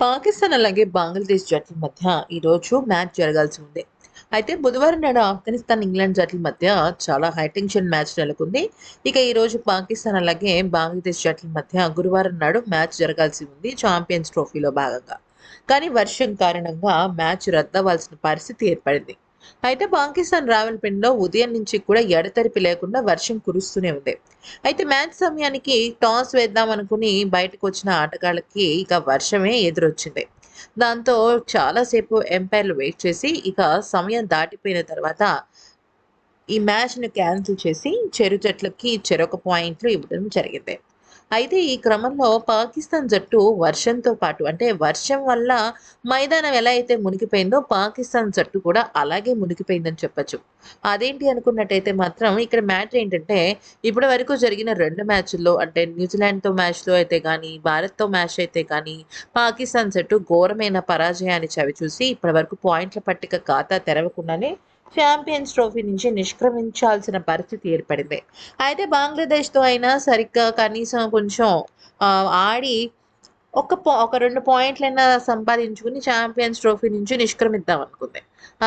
పాకిస్తాన్ అలాగే బంగ్లాదేశ్ జట్ల మధ్య ఈరోజు మ్యాచ్ జరగాల్సి ఉంది. అయితే బుధవారం నాడు ఆఫ్ఘనిస్తాన్ ఇంగ్లాండ్ జట్ల మధ్య చాలా హైటెన్షన్ మ్యాచ్ నెలకొంది. ఇక ఈ రోజు పాకిస్తాన్ అలాగే బంగ్లాదేశ్ జట్ల మధ్య గురువారం నాడు మ్యాచ్ జరగాల్సి ఉంది ఛాంపియన్స్ ట్రోఫీలో భాగంగా. కానీ వర్షం కారణంగా మ్యాచ్ రద్దవలసిన పరిస్థితి ఏర్పడింది. అయితే పాకిస్తాన్ రావల్పిండిలో ఉదయం నుంచి కూడా ఎడతెరిపి లేకుండా వర్షం కురుస్తూనే ఉంది. అయితే మ్యాచ్ సమయానికి టాస్ వేద్దాం అనుకుని బయటకు వచ్చిన ఆటగాళ్ళకి ఇక వర్షమే ఎదురొచ్చింది. దాంతో చాలాసేపు ఎంపైర్లు వెయిట్ చేసి ఇక సమయం దాటిపోయిన తర్వాత ఈ మ్యాచ్ను క్యాన్సిల్ చేసి చెరు జట్లకి చెరొక పాయింట్లు ఇవ్వడం జరిగింది. అయితే ఈ క్రమంలో పాకిస్తాన్ జట్టు వర్షంతో పాటు అంటే వర్షం వల్ల మైదానం ఎలా అయితే మునిగిపోయిందో పాకిస్తాన్ జట్టు కూడా అలాగే మునిగిపోయిందని చెప్పొచ్చు. అదేంటి అనుకున్నట్టయితే మాత్రం ఇక్కడ మ్యాచ్ ఏంటంటే ఇప్పటి వరకు జరిగిన రెండు మ్యాచ్ల్లో అంటే న్యూజిలాండ్తో మ్యాచ్లో అయితే కానీ భారత్తో మ్యాచ్ అయితే కానీ పాకిస్తాన్ జట్టు ఘోరమైన పరాజయాన్ని చవిచూసి ఇప్పటి వరకు పాయింట్ల పట్టిక ఖాతా తెరవకుండానే ఛాంపియన్స్ ట్రోఫీ నుంచి నిష్క్రమించాల్సిన పరిస్థితి ఏర్పడింది. అయితే బంగ్లాదేశ్తో అయినా సరిగ్గా కనీసం కొంచెం ఆడి ఒక ఒక రెండు పాయింట్లైనా సంపాదించుకుని ఛాంపియన్స్ ట్రోఫీ నుంచి నిష్క్రమిద్దాం అనుకుంది.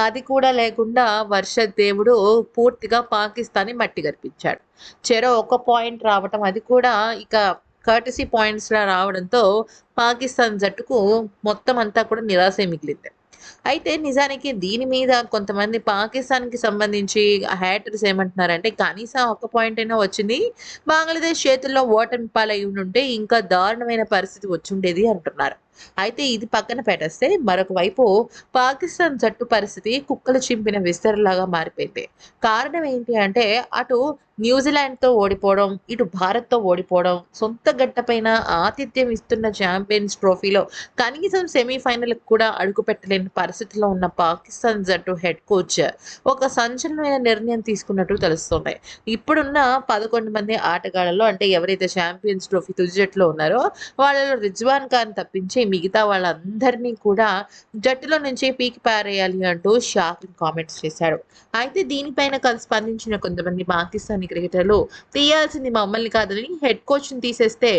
అది కూడా లేకుండా వర్ష దేవుడు పూర్తిగా పాకిస్తాన్ని మట్టి గర్పించాడు. చెరో ఒక పాయింట్ రావటం అది కూడా ఇక కర్టసీ పాయింట్స్లా రావడంతో పాకిస్తాన్ జట్టుకు మొత్తం అంతా కూడా నిరాశ మిగిలింది. అయితే నిజానికి దీని మీద కొంతమంది పాకిస్తాన్కి సంబంధించి హ్యాటర్స్ ఏమంటున్నారంటే కనీసం ఒక పాయింట్ అయినా వచ్చింది. బంగ్లాదేశ్ చేతుల్లో ఓటమి పాలై ఉంటే ఇంకా దారుణమైన పరిస్థితి వచ్చుండేది అంటున్నారు. అయితే ఇది పక్కన పెట్టేస్తే మరొక వైపు పాకిస్తాన్ జట్టు పరిస్థితి కుక్కలు చింపిన విస్తరలాగా మారిపోయింది. కారణం ఏంటి అంటే అటు న్యూజిలాండ్తో ఓడిపోవడం ఇటు భారత్తో ఓడిపోవడం సొంత గట్టపైన ఆతిథ్యం ఇస్తున్న ఛాంపియన్స్ ట్రోఫీలో కనీసం సెమీఫైనల్కి కూడా అడుగు పెట్టలేని పరిస్థితిలో ఉన్న పాకిస్తాన్ జట్టు హెడ్ కోచ్ ఒక సంచలనమైన నిర్ణయం తీసుకున్నట్టు తెలుస్తుంది. ఇప్పుడున్న పదకొండు మంది ఆటగాళ్ళలో అంటే ఎవరైతే ఛాంపియన్స్ ట్రోఫీ తుది జట్టులో ఉన్నారో వాళ్ళలో రిజ్వాన్ ఖాన్ తప్పించి మిగతా వాళ్ళందరినీ కూడా జట్టులో నుంచి పీకి పారేయాలి అంటూ షాకింగ్ కామెంట్స్ చేశాడు. అయితే దీనిపైన కలిసి స్పందించిన కొంతమంది పాకిస్తానీ క్రికెటర్లు తీయాల్సింది మమ్మల్ని కాదని హెడ్ కోచ్ని తీసేస్తే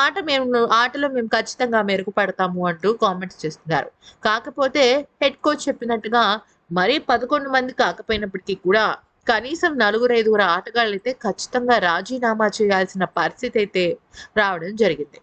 ఆట మేము ఆటలో మేము ఖచ్చితంగా మెరుగుపడతాము అంటూ కామెంట్స్ చేస్తున్నారు. కాకపోతే హెడ్ కోచ్ చెప్పినట్టుగా మరీ పదకొండు మంది కాకపోయినప్పటికీ కూడా కనీసం నలుగురు ఐదుగురు ఆటగాళ్ళు అయితే ఖచ్చితంగా రాజీనామా చేయాల్సిన పరిస్థితి అయితే రావడం జరిగింది.